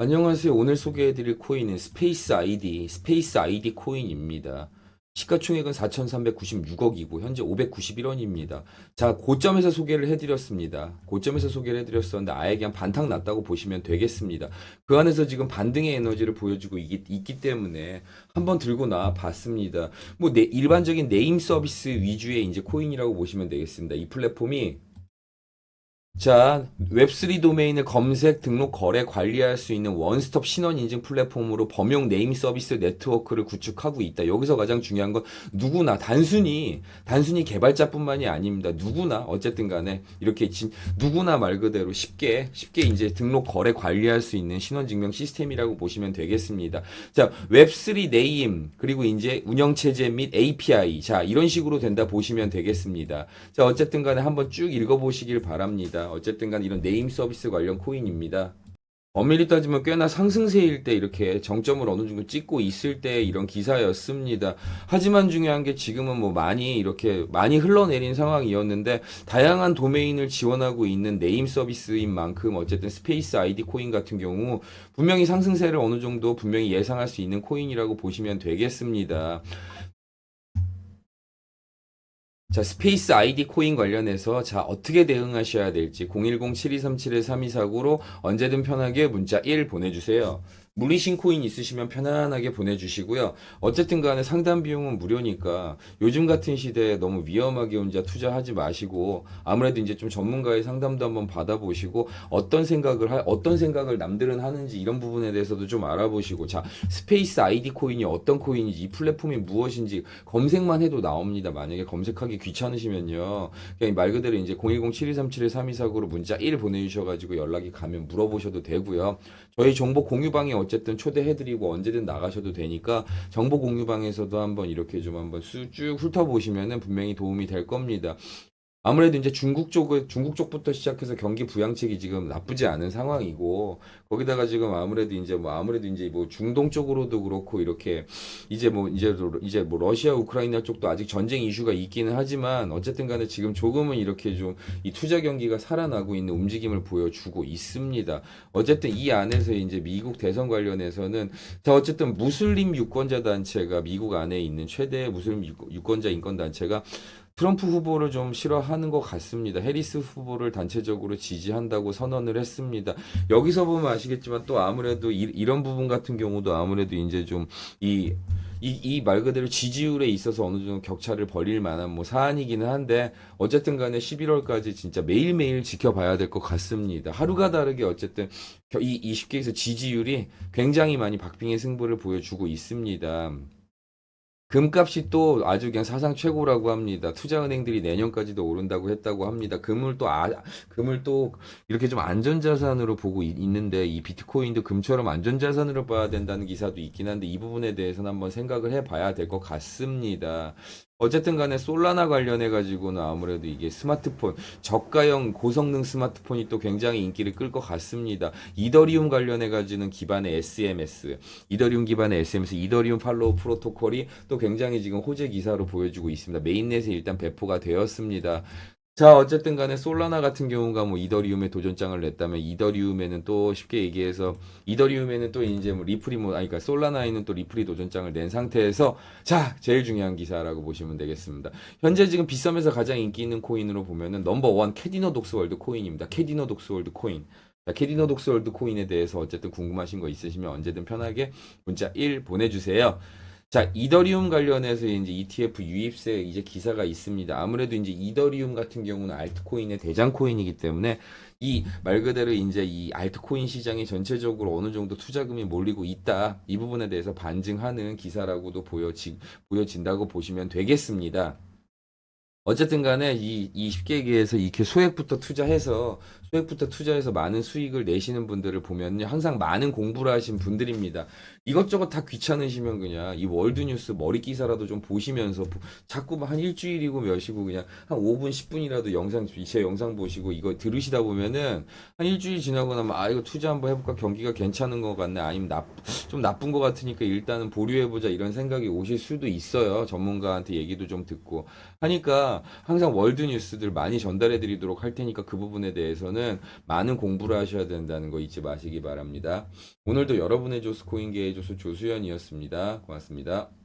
안녕하세요. 오늘 소개해드릴 코인은 스페이스 아이디, 스페이스 아이디 코인입니다. 시가총액은 4,396억이고 현재 591원입니다. 자, 고점에서 소개를 해드렸습니다. 고점에서 소개를 해드렸었는데 아예 그냥 반탁 났다고 보시면 되겠습니다. 그 안에서 지금 반등의 에너지를 보여주고 있기, 있기 때문에 한번 들고 나와 봤습니다. 뭐 네, 일반적인 네임 서비스 위주의 이제 코인이라고 보시면 되겠습니다. 이 플랫폼이 자, 웹3 도메인을 검색, 등록, 거래, 관리할 수 있는 원스톱 신원 인증 플랫폼으로 범용 네임 서비스 네트워크를 구축하고 있다. 여기서 가장 중요한 건 누구나 단순히 단순히 개발자뿐만이 아닙니다. 누구나 어쨌든 간에 이렇게 진, 누구나 말 그대로 쉽게 쉽게 이제 등록, 거래, 관리할 수 있는 신원 증명 시스템이라고 보시면 되겠습니다. 자, 웹3 네임 그리고 이제 운영 체제 및 API 자, 이런 식으로 된다 보시면 되겠습니다. 자, 어쨌든 간에 한번 쭉 읽어 보시길 바랍니다. 어쨌든 간에 이런 네임 서비스 관련 코인입니다. 엄밀히 따지면 꽤나 상승세일 때 이렇게 정점을 어느 정도 찍고 있을 때 이런 기사였습니다. 하지만 중요한 게 지금은 뭐 많이 이렇게 많이 흘러내린 상황이었는데 다양한 도메인을 지원하고 있는 네임 서비스인 만큼 어쨌든 스페이스 아이디 코인 같은 경우 분명히 상승세를 어느 정도 분명히 예상할 수 있는 코인이라고 보시면 되겠습니다. 자, 스페이스 아이디 코인 관련해서 자, 어떻게 대응하셔야 될지 010-7237-3249로 언제든 편하게 문자 1 보내주세요. 물리신 코인 있으시면 편안하게 보내주시고요. 어쨌든 간에 상담 비용은 무료니까 요즘 같은 시대에 너무 위험하게 혼자 투자하지 마시고 아무래도 이제 좀 전문가의 상담도 한번 받아보시고 어떤 생각을 할, 어떤 생각을 남들은 하는지 이런 부분에 대해서도 좀 알아보시고 자, 스페이스 아이디 코인이 어떤 코인인지 이 플랫폼이 무엇인지 검색만 해도 나옵니다. 만약에 검색하기 귀찮으시면요. 그냥 말 그대로 이제 010-7237-3249로 문자 1 보내주셔가지고 연락이 가면 물어보셔도 되고요. 저희 정보 공유방에 어 쨌든 초대해드리고 언제든 나가셔도 되니까 정보 공유방에서도 한번 이렇게 좀 한번 수- 쭉 훑어보시면은 분명히 도움이 될 겁니다. 아무래도 이제 중국 쪽을 중국 쪽부터 시작해서 경기 부양책이 지금 나쁘지 않은 상황이고 거기다가 지금 아무래도 이제 뭐 아무래도 이제 뭐 중동 쪽으로도 그렇고 이렇게 이제 뭐 이제 이제 뭐 러시아 우크라이나 쪽도 아직 전쟁 이슈가 있기는 하지만 어쨌든 간에 지금 조금은 이렇게 좀 이 투자 경기가 살아나고 있는 움직임을 보여주고 있습니다. 어쨌든 이 안에서 이제 미국 대선 관련해서는 자 어쨌든 무슬림 유권자 단체가 미국 안에 있는 최대 무슬림 유- 유권자 인권 단체가 트럼프 후보를 좀 싫어하는 것 같습니다. 해리스 후보를 단체적으로 지지한다고 선언을 했습니다. 여기서 보면 아시겠지만 또 아무래도 이, 런 부분 같은 경우도 아무래도 이제 좀 이이이말 그대로 지지율에 있어서 어느 정도 격차를 벌일 만한 뭐 사안이기는 한데 어쨌든 간에 11월까지 진짜 매일매일 지켜봐야 될 것 같습니다. 하루가 다르게 어쨌든 겨- 이 20개에서 지지율이 굉장히 많이 박빙의 승부를 보여주고 있습니다. 금값이 또 아주 그냥 사상 최고라고 합니다. 투자은행들이 내년까지도 오른다고 했다고 합니다. 금을 또 아, 금을 또 이렇게 좀 안전자산으로 보고 있, 는데 이 비트코인도 금처럼 안전자산으로 봐야 된다는 기사도 있긴 한데 이 부분에 대해서는 한번 생각을 해봐야 될 것 같습니다. 어쨌든 간에 솔라나 관련해 가지고는 아무래도 이게 스마트폰 저가형 고성능 스마트폰이 또 굉장히 인기를 끌 것 같습니다. 이더리움 관련해 가지고는 기반의 SMS, 이더리움 기반의 SMS, 이더리움 팔로우 프로토콜이 또 굉장히 지금 호재 기사로 보여주고 있습니다. 메인넷에 일단 배포가 되었습니다. 자, 어쨌든 간에 솔라나 같은 경우가 뭐 이더리움에 도전장을 냈다면 이더리움에는 또 쉽게 얘기해서 이더리움에는 또 이제 뭐 리플이 뭐 아니 그러니까 솔라나에는 또 리플이 도전장을 낸 상태에서 자, 제일 중요한 기사라고 보시면 되겠습니다. 현재 지금 비썸에서 가장 인기 있는 코인으로 보면은 넘버 원 캐디노 독스월드 코인입니다. 캐디노 독스월드 코인. 자, 캐디노 독스월드 코인에 대해서 어쨌든 궁금하신 거 있으시면 언제든 편하게 문자 1 보내주세요. 자, 이더리움 관련해서 이제 ETF 유입세 이제 기사가 있습니다. 아무래도 이제 이더리움 같은 경우는 알트코인의 대장 코인이기 때문에 이 말 그대로 이제 이 알트코인 시장이 전체적으로 어느 정도 투자금이 몰리고 있다. 이 부분에 대해서 반증하는 기사라고도 보여지, 보여진다고 보시면 되겠습니다. 어쨌든 간에 이, 이 쉽게 얘기해서 이렇게 소액부터 투자해서 소액부터 투자해서 많은 수익을 내시는 분들을 보면요. 항상 많은 공부를 하신 분들입니다. 이것저것 다 귀찮으시면 그냥 이 월드뉴스 머리 기사라도 좀 보시면서 보- 자꾸 한 일주일이고 몇이고 그냥 한 5분, 10분이라도 영상, 제 영상 보시고 이거 들으시다 보면은 한 일주일 지나고 나면 아, 이거 투자 한번 해볼까? 경기가 괜찮은 것 같네. 아니면 나, 좀 나쁜 것 같으니까 일단은 보류해보자 이런 생각이 오실 수도 있어요. 전문가한테 얘기도 좀 듣고 하니까 항상 월드 뉴스들 많이 전달해 드리도록 할 테니까 그 부분에 대해서는 많은 공부를 하셔야 된다는 거 잊지 마시기 바랍니다. 오늘도 여러분의 조스 코인계의 조수 조수연이었습니다. 고맙습니다.